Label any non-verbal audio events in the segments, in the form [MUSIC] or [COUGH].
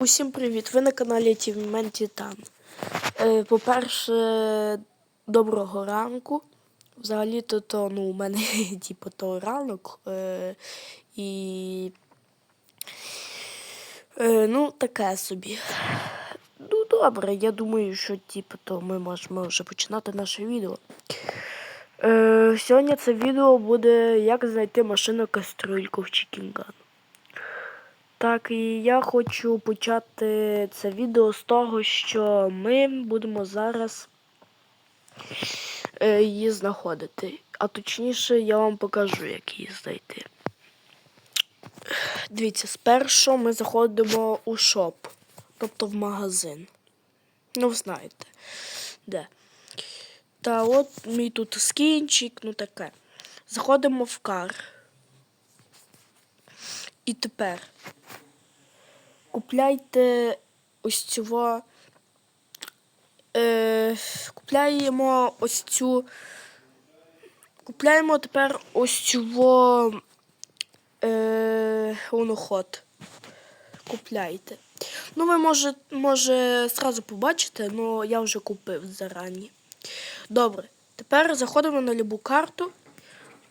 Усім привіт! Ви на каналі Тівмен Титан. Е, По-перше, доброго ранку. Взагалі-то то, ну, у мене [LAUGHS] типу, то ранок. Е, і е, ну, таке собі. Ну, добре, я думаю, що типу, то ми можемо вже починати наше відео. Е, сьогодні це відео буде як знайти машину кастрюльку в Чікінган. Так, і я хочу почати це відео з того, що ми будемо зараз е, її знаходити. А точніше, я вам покажу, як її знайти. Дивіться, спершу ми заходимо у шоп, тобто в магазин. Ну, знаєте, де. Та от мій тут скінчик, ну таке. Заходимо в кар. І тепер купляйте ось цього. Е, купляємо ось цю. Купляємо тепер ось цього е, луноход. Купляйте. Ну, ви може, може сразу побачите, але я вже купив зарані. Добре. Тепер заходимо на любу карту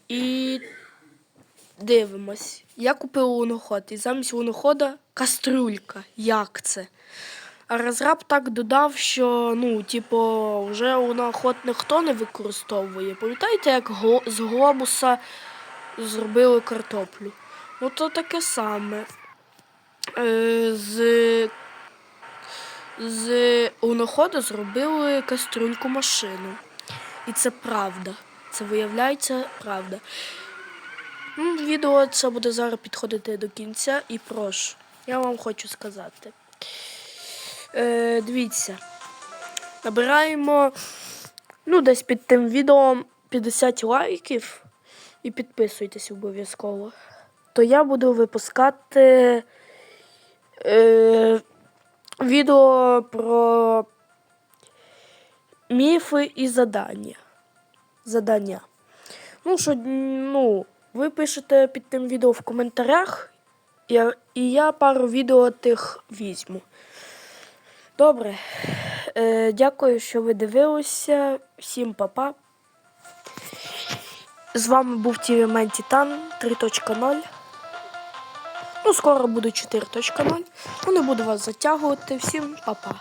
і дивимось. Я купив луноход, і замість лунохода кастрюлька. Як це? А розраб так додав, що ну, типу, вже луноход ніхто не використовує. Пам'ятаєте, як з глобуса зробили картоплю? Ну, то таке саме. Е, з, з лунохода зробили кастрюльку машину. І це правда. Це виявляється правда. Відео це буде зараз підходити до кінця і прошу. Я вам хочу сказати. Е, дивіться. Набираємо ну, десь під тим відео 50 лайків і підписуйтесь обов'язково. То я буду випускати е, відео про міфи і задання. Задання. Ну, що, ну, ви пишете під тим відео в коментарях, я, і я пару відео тих візьму. Добре. Е, дякую, що ви дивилися. Всім па-па. З вами був Тівімен Титан 3.0. Ну, скоро буде 4.0. Ну, не буду вас затягувати. Всім па-па.